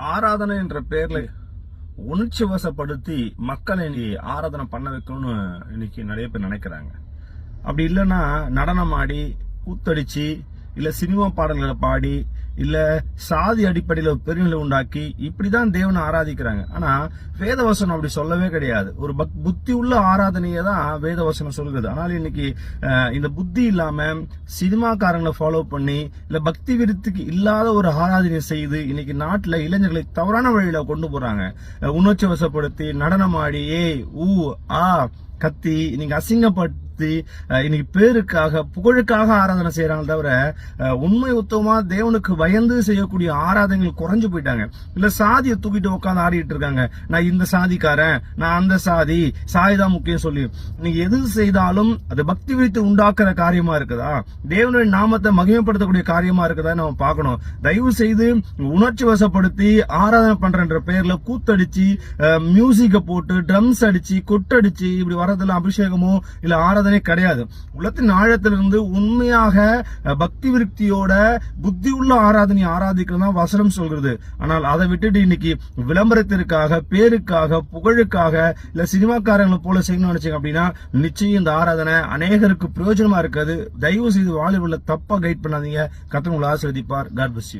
ஆராதனை என்ற பேர்ல உணர்ச்சி வசப்படுத்தி மக்களை இன்னைக்கு ஆராதனை பண்ண வைக்கணும்னு இன்னைக்கு நிறைய பேர் நினைக்கிறாங்க. அப்படி இல்லைன்னா நடனம் ஆடி கூத்தடிச்சு இல்ல சினிமா பாடல்களை பாடி இல்ல சாதி அடிப்படையில பெருநிலை உண்டாக்கி இப்படிதான் தேவனை ஆராதிக்கிறாங்க. ஆனா வேதவசனம் அப்படி சொல்லவே கிடையாது. ஒரு பக் புத்தி உள்ள ஆராதனையை தான் வேதவசனம் சொல்கிறது. ஆனால் இன்னைக்கு இந்த புத்தி இல்லாம சினிமாக்காரங்களை ஃபாலோ பண்ணி இல்ல பக்தி விருத்துக்கு இல்லாத ஒரு ஆராதனை செய்து இன்னைக்கு நாட்டுல இளைஞர்களை தவறான வழியில கொண்டு போறாங்க. உணர்ச்சி வசப்படுத்தி நடனமாடி ஏய் ஊ ஆ கத்தி நீங்க அசிங்கப்படுத்தி இன்னைக்கு பேருக்காக புகழுக்காக ஆராதனை செய்யறாங்க தவிர உண்மை உத்தவமா தேவனுக்கு பயந்து செய்யக்கூடிய ஆராதனைகள் குறைஞ்சு போயிட்டாங்க. இல்ல சாதியை தூக்கிட்டு உட்காந்து ஆடிட்டு இருக்காங்க. நான் இந்த சாதிக்காரன் நான் அந்த சாதி சாதிதான் முக்கியம் சொல்லி. நீங்க எது செய்தாலும் அது பக்தி விரித்து உண்டாக்குற காரியமா இருக்குதா? தேவனுடைய நாமத்தை மகிமைப்படுத்தக்கூடிய காரியமா இருக்குதா நம்ம பார்க்கணும். தயவு செய்து உணர்ச்சி வசப்படுத்தி ஆராதனை பண்றன்ற பேர்ல கூத்தடிச்சு மியூசிக்க போட்டு ட்ரம்ஸ் அடிச்சு கொட்டடிச்சு இப்படி வர வரதெல்லாம் அபிஷேகமோ இல்ல ஆராதனை கிடையாது. உள்ளத்தின் ஆழத்திலிருந்து உண்மையாக பக்தி விருத்தியோட புத்தி உள்ள ஆராதனை ஆராதிக்கிறது தான் வசனம் சொல்கிறது. ஆனால் அதை விட்டுட்டு இன்னைக்கு விளம்பரத்திற்காக பேருக்காக புகழுக்காக இல்ல சினிமாக்காரங்களை போல செய்யணும்னு நினைச்சீங்க அப்படின்னா நிச்சயம் இந்த ஆராதனை அநேகருக்கு பிரயோஜனமா இருக்காது. தயவு செய்து வாலிபுல தப்பா கைட் பண்ணாதீங்க. கத்தவங்களை ஆசிர்வதிப்பார். God bless